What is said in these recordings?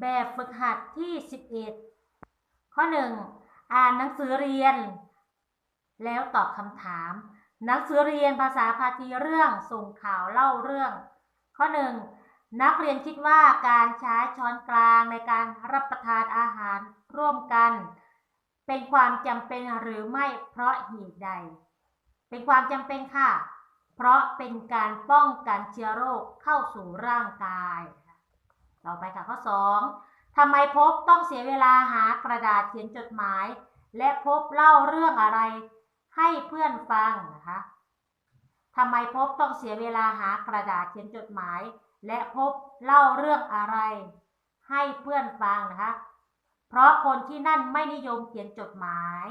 แบบฝึกหัดที่ 11 ข้อ 1 อ่านหนังสือเรียน แล้วตอบคำถาม หนังสือเรียนภาษาพาทีเรื่องส่งข่าวเล่าเรื่อง ข้อ 1 นักเรียนคิดว่าการใช้ช้อนกลางในการรับประทานอาหารร่วมกัน เป็นความจำเป็นหรือไม่เพราะเหตุใด เป็นความจำเป็นค่ะ เพราะเป็นการป้องกันเชื้อโรคเข้าสู่ร่างกาย ต่อไปค่ะข้อ 2ทำไมพบต้องเสียเวลาหากระดาษเขียนจดหมาย และพบเล่าเรื่องอะไรให้เพื่อนฟังนะคะทำไมพบต้องเสียเวลาหากระดาษเขียนจดหมาย และพบเล่าเรื่องอะไร ให้เพื่อนฟังนะคะ เพราะคนที่นั่นไม่นิยมเขียนจดหมาย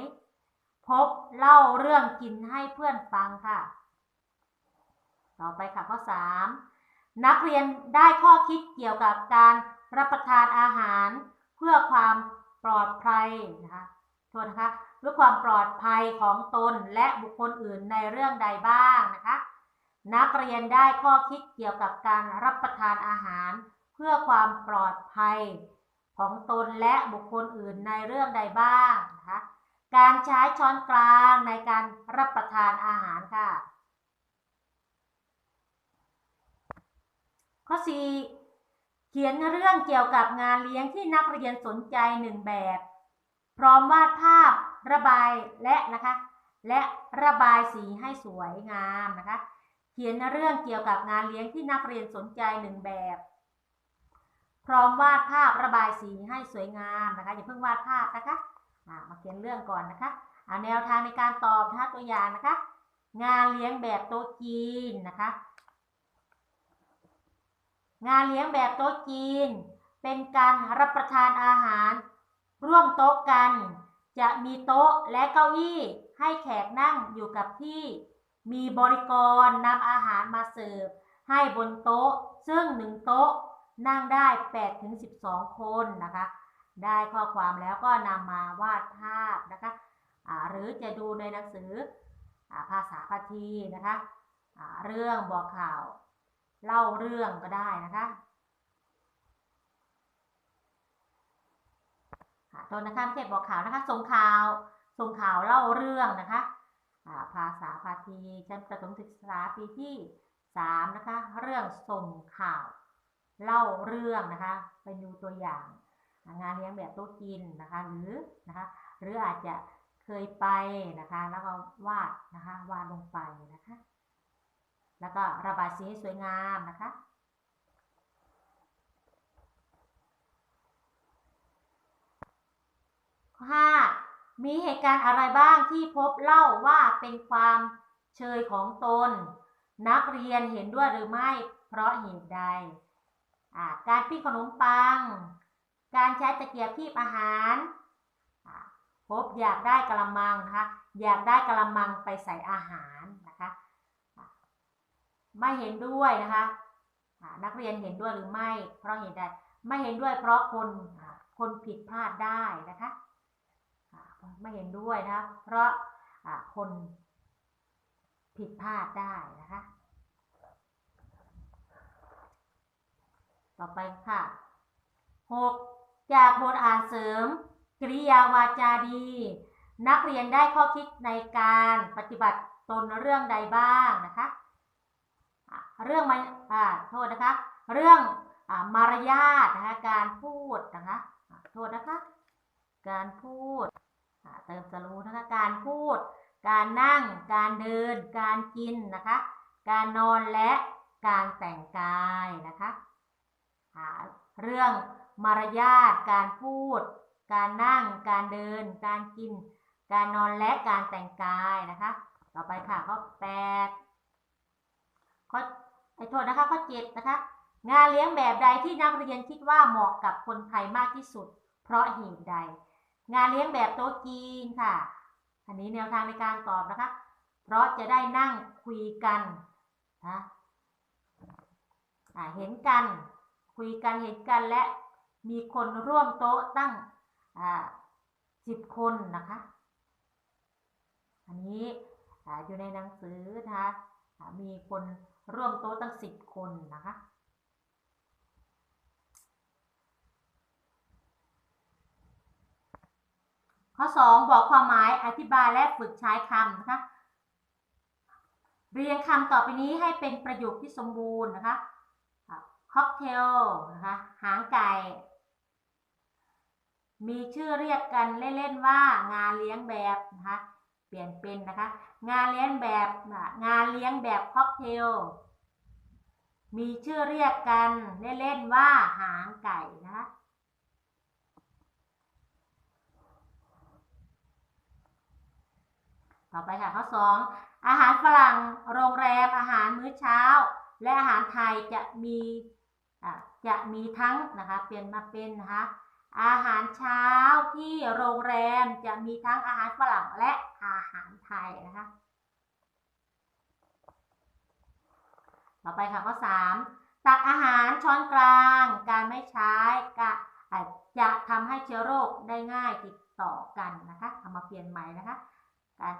พบเล่าเรื่องกินให้เพื่อนฟังค่ะ ต่อไปค่ะข้อ3 นักเรียนได้ข้อคิดเกี่ยวกับการรับประทานอาหาร เพื่อความปลอดภัยนะคะโทษนะคะเพื่อความปลอดภัยของตนและบุคคลอื่นในเรื่องใดบ้างนะคะ นักเรียนได้ข้อคิดเกี่ยวกับการรับประทานอาหาร เพื่อความปลอดภัย ของตนและบุคคลอื่นในเรื่องใดบ้างนะคะการใช้ช้อนกลางในการรับประทานอาหารค่ะ ข้อ 4 เขียนเรื่องเกี่ยวกับงานเลี้ยงที่นักเรียนสนใจหนึ่งแบบ พร้อมวาดภาพระบายและนะคะ และระบายสีให้สวยงามนะคะ เขียนเรื่องเกี่ยวกับงานเลี้ยงที่นักเรียนสนใจหนึ่งแบบ พร้อมวาดภาพระบายสีให้สวยงามนะคะอย่าเพิ่งวาดภาพนะคะมาเขียนเรื่องก่อนนะคะแนวทางในการตอบนะคะตัวอย่างนะคะ งานเลี้ยงแบบโต๊ะจีนนะคะ งานเลี้ยงแบบโต๊ะจีน เป็นการรับประทานอาหาร ร่วมโต๊ะกัน จะมีโต๊ะและเก้าอี้ให้แขกนั่งอยู่กับที่ มีบริกรนำอาหารมาเสิร์ฟให้บนโต๊ะ ซึ่งหนึ่งโต๊ะนั่งได้8ถึง12 คนนะคะ ได้ข้อความแล้วก็นำมาวาดภาพนะคะหรือจะดูในหนังสืออภาษาพาทีนะคะ เรื่องบอกข่าว เล่าเรื่องก็ได้นะคะตัวนะคะไม่ใช่บอกข่าวนะคะส่งข่าวส่งข่าวเล่าเรื่องนะคะภาษาพาทีชั้นประถมศึกษาปีที่3นะคะ เรื่องส่งข่าวเล่าเรื่องนะคะไปดูตัวอย่าง งานเลี้ยงแบบโต๊ะกินนะคะหรือนะคะ หรืออาจจะเคยไปนะคะ แล้วก็วาดนะคะวาดลงไปนะคะ แล้วก็ระบายสีให้สวยงามนะคะ ข้อ5มีเหตุการณ์อะไรบ้างที่พบเล่าว่าเป็นความเชยของตน นักเรียนเห็นด้วยหรือไม่ เพราะเหตุใด การปิ้งขนมปัง การใช้ตะเกียบคีบอาหาร พบอยากได้กระมังนะคะอยากได้กระมังไปใส่อาหาร ไม่เห็นด้วยนะคะนักเรียนเห็นด้วยหรือไม่ เพราะเหตุใดไม่เห็นด้วยเพราะคนคนผิดพลาดได้นะคะไม่เห็นด้วยนะเพราะคนผิดพลาดได้นะคะ ต่อไปค่ะ 6. จากบทอ่านเสริมกริยาวาจาดี นักเรียนได้ข้อคิดในการปฏิบัติตนเรื่องใดบ้างนะคะ เรื่องมาอ่าโทษนะคะ เรื่องอมารยาทนะคะ การพูดนะคะโทษนะคะ การพูดเติมสรูนะคะ การพูด การนั่ง การเดิน การกินนะคะ การนอนและการแต่งกายนะคะเรื่องมารยาท การพูด การนั่ง การเดิน การกิน การนอนและการแต่งกายนะคะ ต่อไปค่ะข้อแปดข้อ ไอ้โทษนะคะข้อเจ็ดนะคะ งานเลี้ยงแบบใดที่นักเรียนคิดว่าเหมาะกับคนไทยมากที่สุด เพราะเหตุใด งานเลี้ยงแบบโต๊ะจีนค่ะ อันนี้แนวทางในการตอบนะคะ เพราะจะได้นั่งคุยกันนะเห็นกัน คุยกันเห็นกันและมีคนร่วมโต๊ะตั้งสิบคนนะคะ อันนี้อยู่ในหนังสือนะคะ มีคนร่วมโต๊ะตั้งสิบคนนะคะข้อ 2 บอกความหมายอธิบายและฝึกใช้คำนะคะ เรียงคำต่อไปนี้ให้เป็นประโยคที่สมบูรณ์นะคะค็อกเทลนะคะหางไก่ มีชื่อเรียกกันเล่น ๆ ว่างานเลี้ยงแบบนะคะ เปลี่ยนเป็นนะคะ งานเลี้ยงแบบงานเลี้ยงแบบค็อกเทล มีชื่อเรียกกันเล่นๆว่าหางไก่นะคะต่อไปค่ะข้อ2อาหารฝรั่งโรงแรมอาหารมื้อเช้า และอาหารไทยจะมีะจะมีทั้งนะคะเปลี่ยนมาเป็นนะคะอาหารเช้าที่โรงแรมจะมีทั้งอาหารฝรั่งและ อาหารไทยนะคะ ต่อไปค่ะข้อ3ตักอาหารช้อนกลาง การไม่ใช้กะอะจะทำให้เชื้อโรคได้ง่ายติดต่อกันนะคะเอามาเปลี่ยนใหม่นะคะการ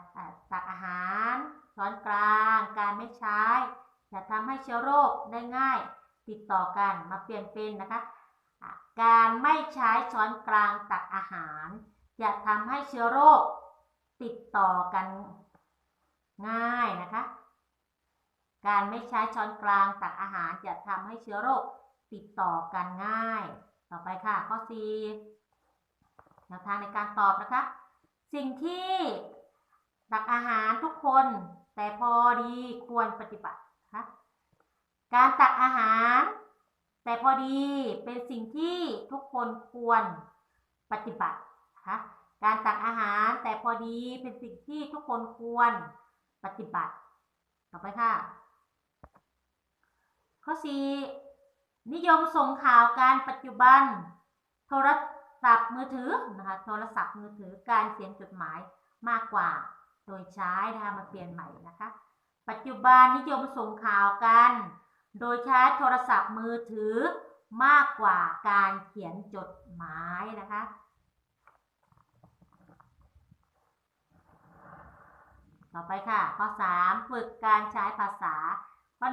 ตักอาหารช้อนกลาง การไม่ใช้จะทำให้เชื้อโรคได้ง่าย ติดต่อกันมาเปลี่ยนเป็นนะคะการไม่ใช้ช้อนกลางตักอาหาร จะทำให้เชื้อโรค ติดต่อกันง่ายนะคะ การไม่ใช้ช้อนกลางตักอาหารจะทำให้เชื้อโรคติดต่อกันง่าย ต่อไปค่ะ ข้อ 4 แนวทางในการตอบนะคะ สิ่งที่ตักอาหารทุกคน แต่พอดีควรปฏิบัตินะคะการตักอาหาร แต่พอดีเป็นสิ่งที่ทุกคนควรปฏิบัตินะคะ การตักอาหารแต่พอดีเป็นสิ่งที่ทุกคนควรปฏิบัติ ต่อไปค่ะ ข้อ4นิยมส่งข่าวการปัจจุบัน โทรศัพท์มือถือนะคะ โทรศัพท์มือถือการเขียนจดหมายมากกว่า โดยใช้นะคะมาเปลี่ยนใหม่นะคะ ปัจจุบันนิยมส่งข่าวกัน โดยใช้โทรศัพท์มือถือมากกว่าการเขียนจดหมายนะคะ ต่อไปค่ะ ข้อ 3 ฝึกการใช้ภาษา ข้อ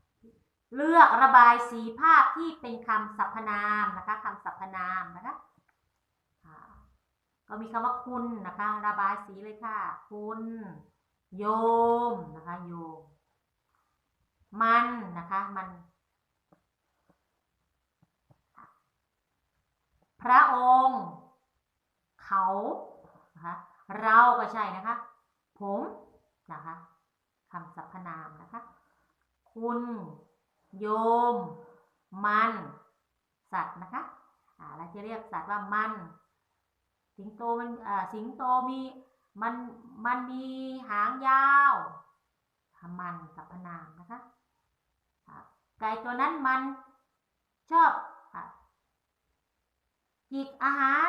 1 เลือกระบายสีภาพที่เป็นคำสรรพนามนะคะคำสรรพนามนะคะก็มีคำว่าคุณนะคะ ระบายสีเลยค่ะ คุณ โยมนะคะโยม มันนะคะมันพระองค์ เขานะคะเราก็ใช่นะคะ ผมนะคะคำสรรพนามนะคะ คุณ โยม มัน สัตว์นะคะอ่าเราจะเรียกสัตว์ว่ามัน สิงโตมันอ่าสิงโตมีมันมันมีหางยาวมันสรรพนามนะคะไก่ตัวนั้นมันชอบจิกอาหาร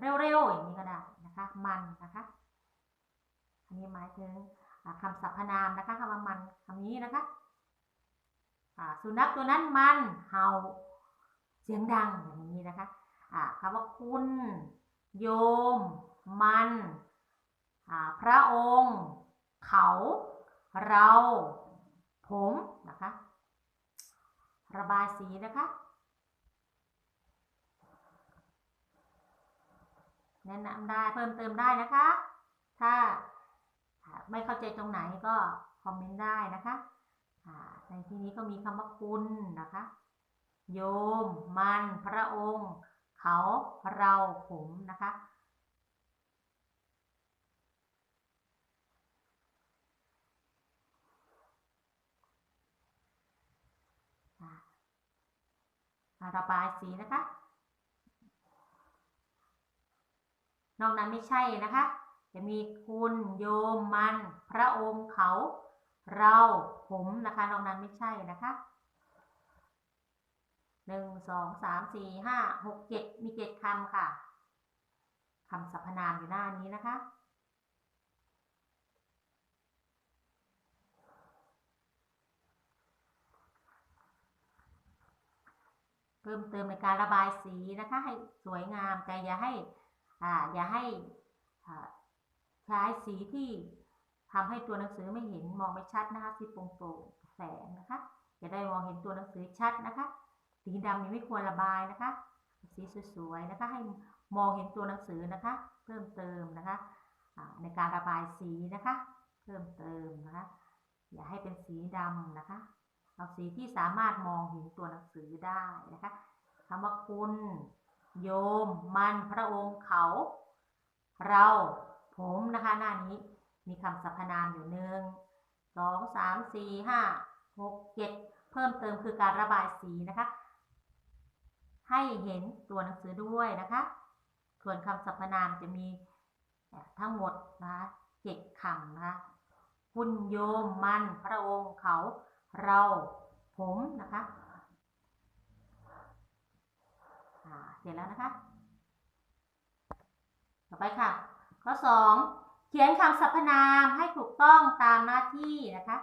เร็วๆอย่างนี้ก็ได้นะคะ มันนะคะ อันนี้หมายถึงอ่าคำสรรพนามนะคะคำว่ามันคำนี้นะคะสุนัขตัวนั้นมันเห่าเสียงดังอย่างนี้นะคะคำว่าคุณ โยม มันพระองค์ เขา เรา ผมนะคะ ระบายสีนะคะแนะนำได้เพิ่มเติมได้นะคะ ถ้า ไม่เข้าใจตรงไหนก็คอมเมนต์ได้นะคะในที่นี้ก็มีคำว่าคุณนะคะ โยม มัน พระองค์ เขาเราผมนะคะอ่าระบายสีนะคะ นอกนั้นไม่ใช่นะคะ จะมีคุณโยมมัน พระองค์เขา เราผมนะคะนอกนั้นไม่ใช่นะคะหนึ่งสองสามสี่ห้าหกเจ็ดมีเจ็ดคำค่ะคำสรรพนามอยู่หน้านี้นะคะ เพิ่มเติมในการระบายสีนะคะ ให้สวยงามแต่อย่าให้อ่าอย่าให้ อ่าใช้สีที่ทำให้ตัวหนังสือไม่เห็นมองไม่ชัดนะคะสีโปร่งๆแสงนะคะจะได้มองเห็นตัวหนังสือชัดนะคะ สีดำนี่ไม่ควรระบายนะคะ สีสวยๆนะคะ ให้มองเห็นตัวหนังสือนะคะ เพิ่มเติมนะคะในการระบายสีนะคะ เพิ่มเติมนะคะ อย่าให้เป็นสีดำนะคะเอาสีที่สามารถมองเห็นตัวหนังสือได้นะคะคำว่าคุณ โยม มันพระองค์เขา เรา ผมนะคะหน้านี้มีคำสรรพนามอยู่หนึ่งสองสามสี่ห้าหกเจ็ดเพิ่มเติมคือการระบายสีนะคะ ให้เห็นตัวหนังสือด้วยนะคะ ส่วนคำสรรพนามจะมีทั้งหมดนะคะเจ็ดคำนะคะคุณโยมมันพระองค์เขาเราผมนะคะอ่าเสร็จแล้วนะคะ ต่อไปค่ะ ข้อ 2 เขียนคำสรรพนามให้ถูกต้องตามหน้าที่นะคะ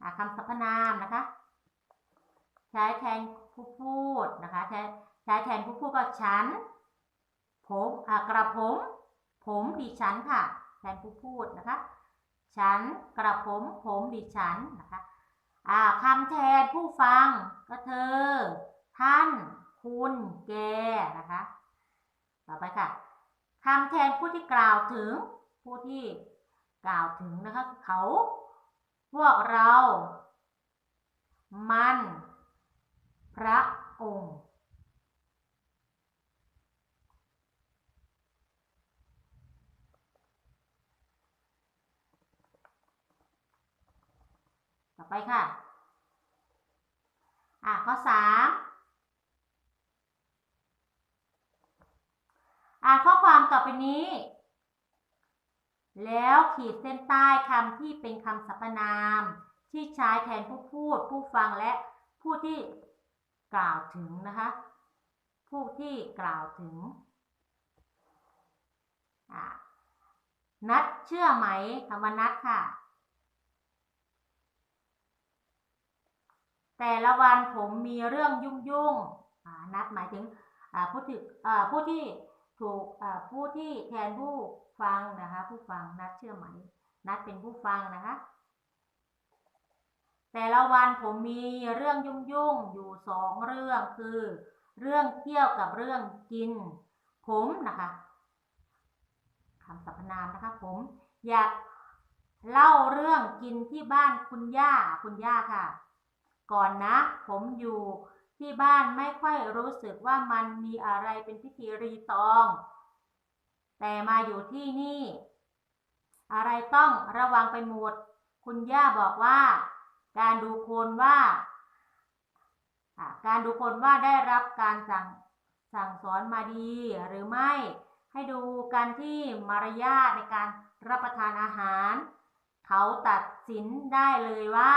อ่าคำสรรพนามนะคะ ใช้แทนผู้พูดนะคะ ใช้ใช้แทนผู้พูดก็ฉัน ผมกระผม ผมดิฉันค่ะ แทนผู้พูดนะคะ ฉันกระผม ผมดิฉันนะคะคำแทนผู้ฟังก็เธอ ท่าน คุณ แกนะคะ ต่อไปค่ะ คำแทนผู้ที่กล่าวถึง ผู้ที่กล่าวถึงนะคะเขา พวกเรา มัน พระองค์ต่อไปค่ะ อะข้อสาม อ่านข้อความต่อไปนี้ แล้วขีดเส้นใต้คำที่เป็นคำสรรพนาม ที่ใช้แทนผู้พูด ผู้ฟังและผู้ที่กล่าวถึงนะคะ ผู้ที่กล่าวถึงนัดเชื่อไหมคำว่านัดค่ะ แต่ละวันผมมีเรื่องยุ่งยุ่งๆนัดหมายถึงผู้ที่ผู้ที่ ถูกผู้ที่แทนผู้ฟังนะคะ ผู้ฟังนัดเชื่อไหม นัดเป็นผู้ฟังนะคะ แต่ละวันผมมีเรื่องยุ่งยุ่งๆอยู่สองเรื่องคือ เรื่องเที่ยวกับเรื่องกิน ผมนะคะคำสรรพนามนะคะ ผมอยากเล่าเรื่องกินที่บ้านคุณย่าคุณย่าค่ะ ก่อนนะ ผมอยู่ ที่บ้านไม่ค่อยรู้สึกว่ามันมีอะไรเป็นพิธีรีตอง แต่มาอยู่ที่นี่ อะไรต้องระวังไปหมด คุณย่าบอกว่า การดูคนว่าการดูคนว่าได้รับการสั่งสั่งสอนมาดีหรือไม่ ให้ดูกันที่มารยาทในการรับประทานอาหาร เขาตัดสินได้เลยว่า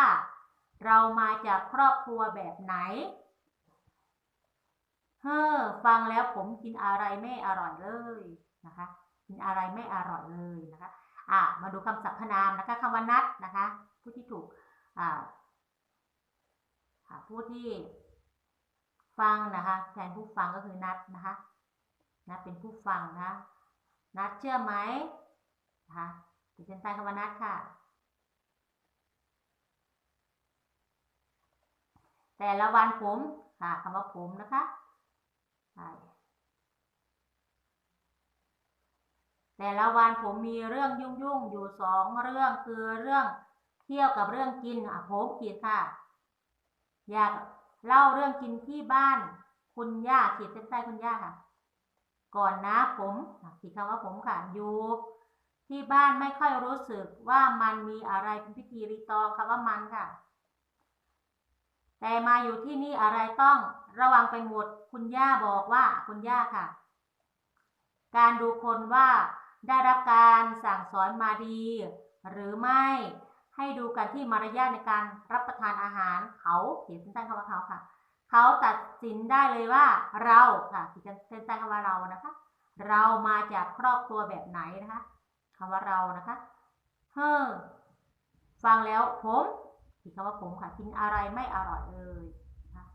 เรามาจากครอบครัวแบบไหน เฮ้อฟังแล้วผมกินอะไรไม่อร่อยเลยนะคะ กินอะไรไม่อร่อยเลยนะคะอะมาดูคำสรรพนามนะคะคำว่านัดนะคะ ผู้ที่ถูกอ่าผู้ที่ฟังนะคะแทนผู้ฟังก็คือนัดนะคะนัดเป็นผู้ฟังนะคะนัดเชื่อไหมนะคะขีดเส้นใต้คำว่านัดค่ะ แต่ละวันผมค่ะคำว่าผมนะคะ แต่ละวันผมมีเรื่องยุ่งยุ่งๆอยู่สองเรื่องคือเรื่องเที่ยวกับเรื่องกินอะผมขีดค่ะ อยากเล่าเรื่องกินที่บ้าน คุณย่าขีดเส้นใต้คุณย่าค่ะ ก่อนนะผมขีดคำว่าผมค่ะอยู่ที่บ้านไม่ค่อยรู้สึกว่ามันมีอะไรเป็นพิธีรีตองคำว่ามันค่ะ แต่มาอยู่ที่นี่อะไรต้องระวังไปหมด คุณย่าบอกว่าคุณย่าค่ะ การดูคนว่าได้รับการสั่งสอนมาดี หรือไม่ให้ดูกันที่มารยาทในการรับประทานอาหารเขาเขียนเส้นใต้คำว่าเขาค่ะ เขาตัดสินได้เลยว่าเราค่ะขีดเส้นใต้คำว่าเรานะคะ เรามาจากครอบครัวแบบไหนนะคะคำว่าเรานะคะเฮ้อฟังแล้วผม ขีดคำว่าผมค่ะ กินอะไรไม่อร่อยเลยนะ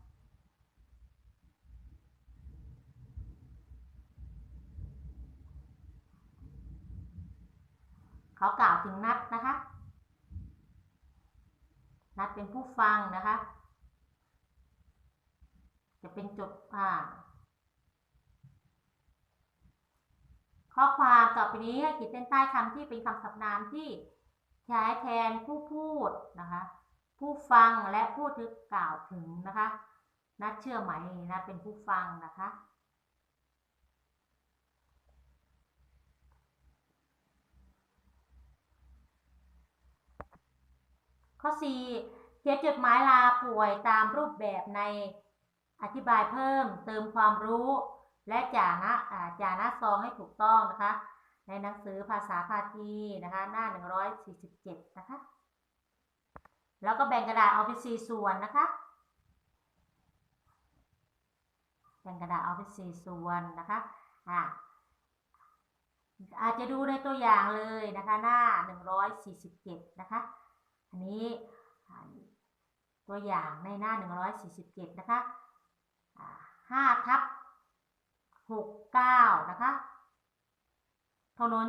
เขากล่าวถึงนัดนะคะ นัดเป็นผู้ฟังนะคะ จะเป็นจดอ่าข้อความต่อไปนี้ให้ขีดเส้นใต้คำที่เป็นคำสรรพนามที่ใช้แทนผู้พูดนะคะ ผู้ฟังและผู้ถึกกล่าวถึงนะคะ นัดเชื่อไหมนะเป็นผู้ฟังนะคะข้อ4เขียนจดหมายลาป่วยตามรูปแบบในอธิบายเพิ่มเติมความรู้ และจาน้าอ่าจ่าน้าซองให้ถูกต้องนะคะ ในหนังสือภาษาพาทีนะคะ หน้า 147 นะคะ แล้วก็แบ่งกระดาษออกเป็นสี่ส่วนนะคะ แบ่งกระดาษออกเป็นสี่ส่วนนะคะอ่าอาจจะดูในตัวอย่างเลยนะคะหน้า 147 นะคะ อันนี้ตัวอย่างในหน้า 147 นะคะอ่า5ทับ69 นะคะ ถนน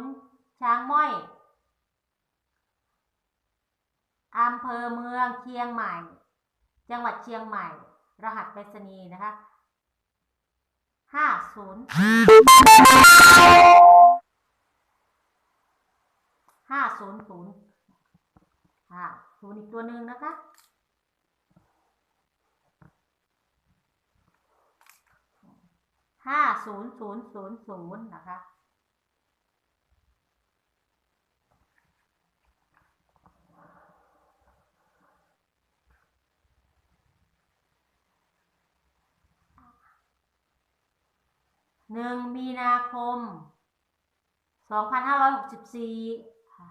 ช้างม้อย อำเภอเมืองเชียงใหม่ จังหวัดเชียงใหม่ รหัสไปรษณีย์นะคะห้าศูนย์ห้าศูนย์ศูนย์อ่าศูนย์อีกตัวหนึ่งนะคะห้าศูนย์ศูนย์ศูนย์ศูนย์นะคะ หนึ่งมีนาคม 2564ค่ะ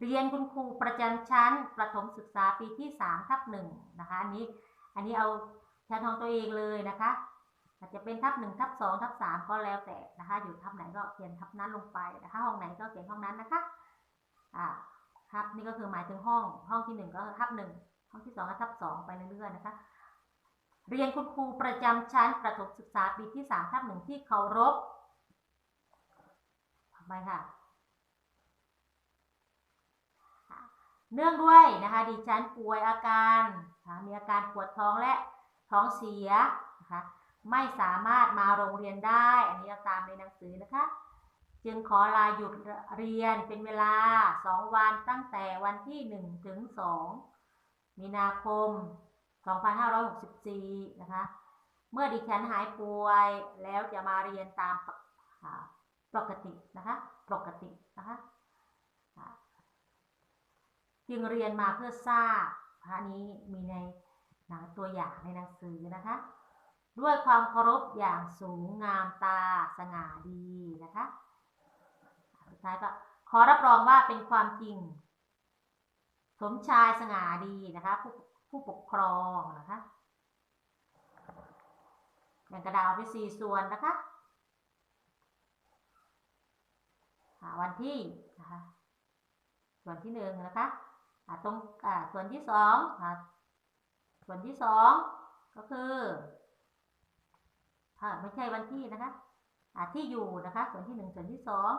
เรียนคุณครูประจำชั้นประถมศึกษาปีที่3ทับหนึ่งนะคะอันนี้อันนี้เอาชั้นของตัวเองเลยนะคะอาจจะเป็นทับหนึ่งทับสองทับสามก็แล้วแต่นะคะ อยู่ทับไหนก็เขียนทับนั้นลงไปนะคะ ห้องไหนก็เขียนห้องนั้นนะคะอ่าทับนี่ก็คือหมายถึงห้องห้องที่หนึ่งก็ทับหนึ่งห้องที่สองก็ทับสองไปเรื่อยๆนะคะ เรียนคุณครูประจำชั้นประถมศึกษาปีที่3ทับหนึ่งที่เคารพต่อไปค่ะ เนื่องด้วยนะคะดิฉันป่วยอาการมีอาการปวดท้องและท้องเสียนะคะไม่สามารถมาโรงเรียนได้ อันนี้เอาตามในหนังสือนะคะ จึงขอลาหยุดเรียนเป็นเวลา 2 วันตั้งแต่วันที่ 1 ถึง 2 มีนาคม 2564 นะคะ เมื่อดิฉันหายป่วยแล้วจะมาเรียนตามปกอ่าปกตินะคะ ปกตินะคะอ่าจึงเรียนมาเพื่อทราบนะคะนนี้มีในหนังตัวอย่างในหนังสือนะคะ ด้วยความเคารพอย่างสูงงามตาสง่าดีนะคะสุดท้ายก็ขอรับรองว่าเป็นความจริง สมชายสง่าดีนะคะผู้ ผู้ปกครองนะคะแบ่งกระดาษออกเป็นสี่ส่วนนะคะวันที่นะคะส่วนที่หนึ่งนะคะตรงส่วนที่สองส่วนที่สองก็คือไม่ใช่วันที่นะคะที่อยู่นะคะ ส่วนที่หนึ่งส่วนที่สอง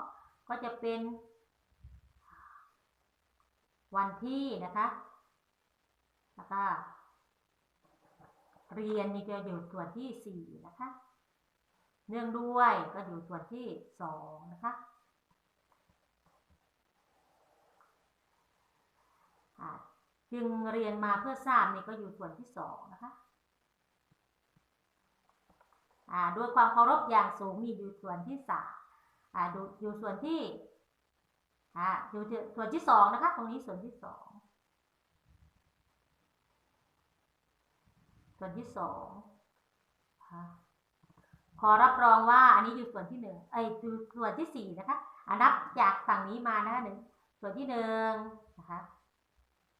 ก็จะเป็นวันที่นะคะ แล้วก็เรียนมีจะอยู่ส่วนที่สี่นะคะ เนื่องด้วยก็อยู่ส่วนที่สองนะคะจึงเรียนมาเพื่อทราบนี่ก็อยู่ส่วนที่สองนะคะด้วยความเคารพอย่างสูงมีอยู่ส่วนที่สามอยู่ส่วนที่อยู่ที่ส่วนที่สองนะคะ ตรงนี้ส่วนที่สอง ส่วนที่สองขอรับรองว่าอันนี้อยู่ส่วนที่หนึ่งเอ้ยอยู่ส่วนที่สี่นะคะอ่านับจากฝั่งนี้มานะคะหนึ่งส่วนที่หนึ่งนะคะ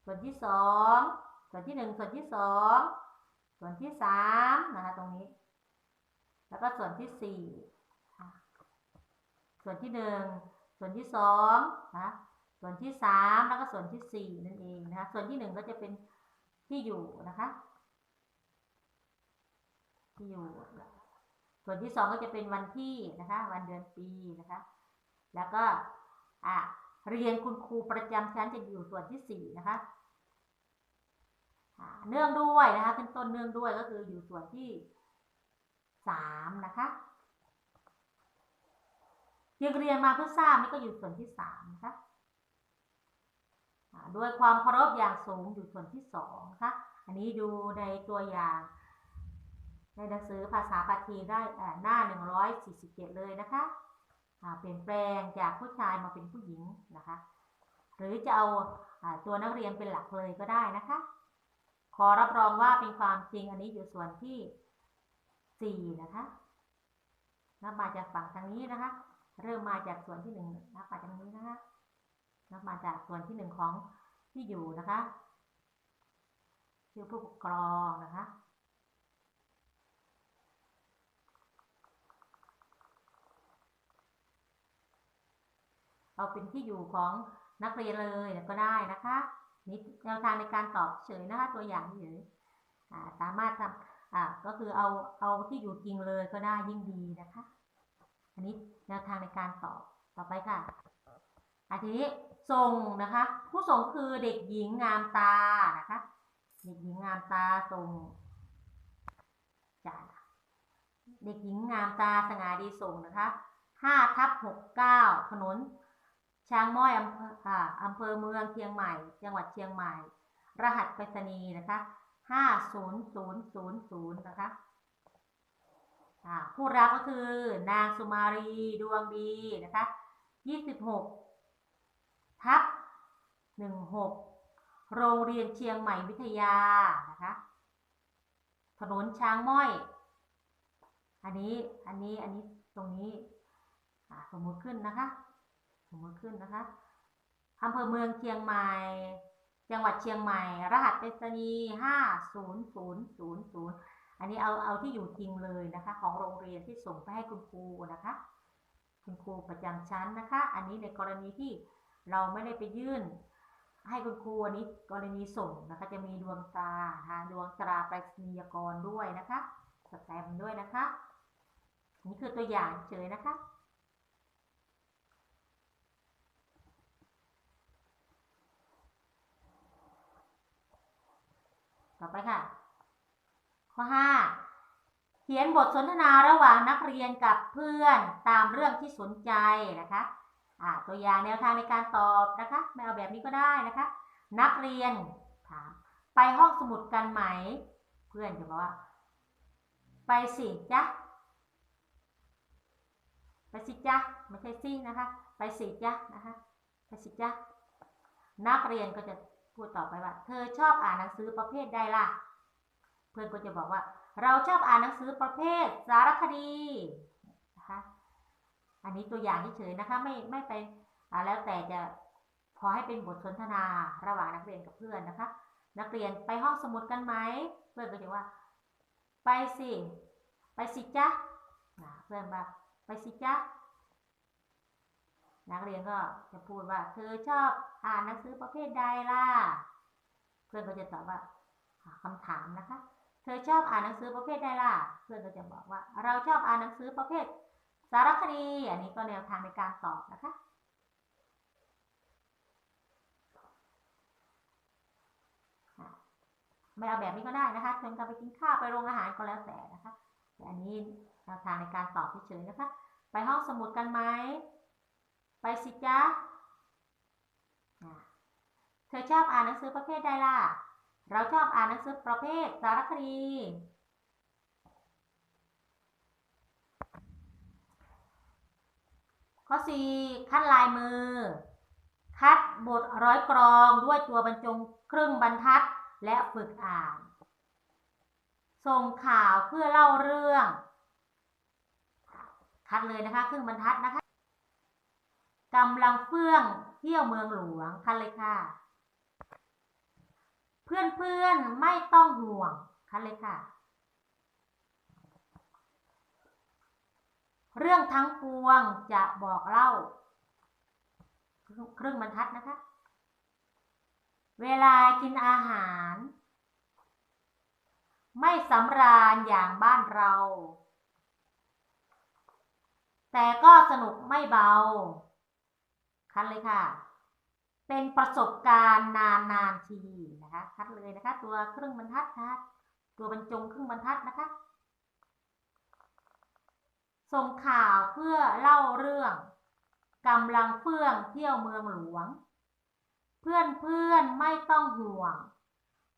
ส่วนที่สองส่วนที่หนึ่งส่วนที่สองส่วนที่สามนะคะตรงนี้ แล้วก็ส่วนที่สี่ส่วนที่หนึ่งส่วนที่สองนะส่วนที่สามแล้วก็ส่วนที่สี่นั่นเองนะคะส่วนที่หนึ่งก็จะเป็นที่อยู่นะคะ ที่อยู่ ส่วนที่สองก็จะเป็นวันที่นะคะ วันเดือนปีนะคะ แล้วก็อะเรียนคุณครูประจำชั้นจะอยู่ส่วนที่สี่นะคะเนื่องด้วยนะคะขึ้นต้นเนื่องด้วยก็คืออยู่ส่วนที่สามนะคะจจึงเรียนมาเพื่อทราบนี่ก็อยู่ส่วนที่สามนะคะอ่าด้วยความเคารพอย่างสูงอยู่ส่วนที่สองนะคะอันนี้ดูในตัวอย่าง ในหนังสือภาษาปาทีได้อ่าหน้า 147 เลยนะคะเปลี่ยนแปลงจากผู้ชายมาเป็นผู้หญิงนะคะ หรือจะเอาอตัวนักเรียนเป็นหลักเลยก็ได้นะคะ ขอรับรองว่าเป็นความจริงอันนี้อยู่ส่วนที่ 4 นะคะนับมาจากฝั่งทางนี้นะคะ เริ่มมาจากส่วนที่หนึ่งนับมาจากนี้นะคะนับมาจากส่วนที่หนึ่งของที่อยู่นะคะชื่อผู้ปกครองนะคะ เอาเป็นที่อยู่ของนักเรียนเลยก็ได้นะคะนี่แนวทางในการตอบเฉยนะคะตัวอย่างเฉยสามารถทำก็คือเอาเอาที่อยู่จริงเลยก็ได้ยิ่งดีนะคะ อันนี้แนวทางในการตอบต่อไปค่ะอันทีนี้ส่งนะคะ ผู้ส่งคือเด็กหญิงงามตานะคะเด็กหญิงงามตาส่งจ่าเด็กหญิงงามตาสง่าดีส่งนะคะห้าทับหกเก้าถนน ช้างม้อยอำเภออ่าอำเภอเมืองเชียงใหม่ จังหวัดเชียงใหม่ รหัสไปรษณีย์นะคะห้าศูนย์ศูนย์ศูนย์ศูนย์นะคะผู้รับก็คือนางสุมารีดวงดีนะคะยี่สิบหกทับหนึ่งหกโรงเรียนเชียงใหม่วิทยานะคะ ถนนช้างม้อย อันนี้ อันนี้ อันนี้ ตรงนี้สมมติขึ้นนะคะ มมติขึ้นนะคะอำเภอเมืองเชียงใหม่ จังหวัดเชียงใหม่ รหัสไปรษณีย์ห้าศูนย์ศูนย์ศูนย์ศูนย์อันนี้เอาเอาที่อยู่จริงเลยนะคะ ของโรงเรียนที่ส่งไปให้คุณครูนะคะ คุณครูประจำชั้นนะคะ อันนี้ในกรณีที่เราไม่ได้ไปยื่น ให้คุณครูอันนี้กรณีส่งนะคะ จะมีดวงตานะคะดวงตราไปรษณียกรด้วยนะคะสแตมป์ด้วยนะคะ นี่คือตัวอย่างเฉยนะคะ ต่อไปค่ะ ข้อ5เขียนบทสนทนาระหว่างนักเรียนกับเพื่อนตามเรื่องที่สนใจนะคะตัวอย่างแนวทางในการตอบนะคะ ไม่เอาแบบนี้ก็ได้นะคะ นักเรียนถามไปห้องสมุดกันไหม เพื่อนจะบอกว่า ไปสิจ๊ะไปสิจ๊ะไม่ใช่สินะคะ ไปสิจ๊ะนะคะ ไปสิจ๊ะนักเรียนก็จะ พูดต่อไปว่า เธอชอบอ่านหนังสือประเภทใดล่ะ เพื่อนก็จะบอกว่า เราชอบอ่านหนังสือประเภทสารคดีนะคะอันนี้ตัวอย่างเฉยๆนะคะ ไม่ไม่ไปแล้วแต่จะพอให้เป็นบทสนทนาระหว่างนักเรียนกับเพื่อนนะคะ นักเรียนไปห้องสมุดกันไหมเพื่อนก็จะว่า ไปสิ ไปสิจ๊ะเพื่อนว่าไปสิจ๊ะ นักเรียนก็จะพูดว่าเธอชอบอ่านหนังสือประเภทใดล่ะ เพื่อนก็จะตอบว่าอ่าคำถามนะคะ เธอชอบอ่านหนังสือประเภทใดล่ะ เพื่อนก็จะบอกว่า เราชอบอ่านหนังสือประเภท สารคดี อันนี้ก็แนวทางในการตอบนะคะอะไม่เอาแบบนี้ก็ได้นะคะชวนกันไปกินข้าวไปโรงอาหารก็แล้วแต่นะคะแต่อันนี้แนวทางในการตอบเฉยๆนะคะ ไปห้องสมุดกันไหม ไปสิจ๊ะ เธอชอบอ่านหนังสือประเภทใดล่ะ เราชอบอ่านหนังสือประเภทสารคดี ข้อ4คัดลายมือ คัดบทร้อยกรองด้วยตัวบรรจงครึ่งบรรทัดและฝึกอ่าน ส่งข่าวเพื่อเล่าเรื่อง คัดเลยนะคะ ครึ่งบรรทัดนะคะ กำลังเฟื่องเที่ยวเมืองหลวงคัดเลยค่ะ เพื่อนๆไม่ต้องห่วงคัดเลยค่ะ เรื่องทั้งปวงจะบอกเล่า ครึ่งบรรทัดนะคะ เวลากินอาหาร ไม่สำราญอย่างบ้านเราแต่ก็สนุกไม่เบา คัดเลยค่ะ เป็นประสบการณ์นานนานทีนะคะ คัดเลยนะคะ ตัวครึ่งบรรทัดค่ะ ตัวบรรจงครึ่งบรรทัดนะคะ ส่งข่าวเพื่อเล่าเรื่องกำลังเฟื่องเที่ยวเมืองหลวง เพื่อนเพื่อนไม่ต้องห่วง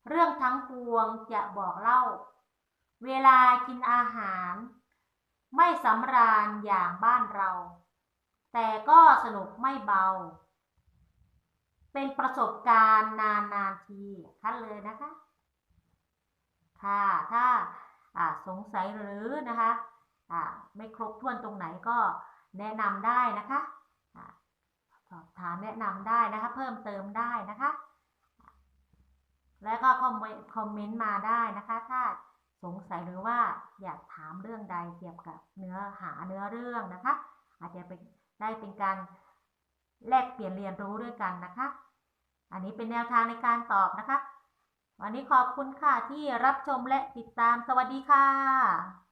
เรื่องทั้งปวงจะบอกเล่า เวลากินอาหาร ไม่สำราญอย่างบ้านเรา แต่ก็สนุกไม่เบา เป็นประสบการณ์นานนานๆทีคัดเลยนะคะ ค่ะถ้าอ่าสงสัยหรือนะคะไม่ครบถ้วนตรงไหนก็แนะนำได้นะคะสอบถามแนะนำได้นะคะ เพิ่มเติมได้นะคะ แล้วก็คอมเมนต์คอมเมนต์มาได้นะคะ ถ้าสงสัยหรือว่าอยากถามเรื่องใดเกี่ยวกับเนื้อหาเนื้อเรื่องนะคะ อาจจะเป็น ได้เป็นการแลกเปลี่ยนเรียนรู้ด้วยกันนะคะ อันนี้เป็นแนวทางในการตอบนะคะ วันนี้ขอบคุณค่ะที่รับชมและติดตามสวัสดีค่ะ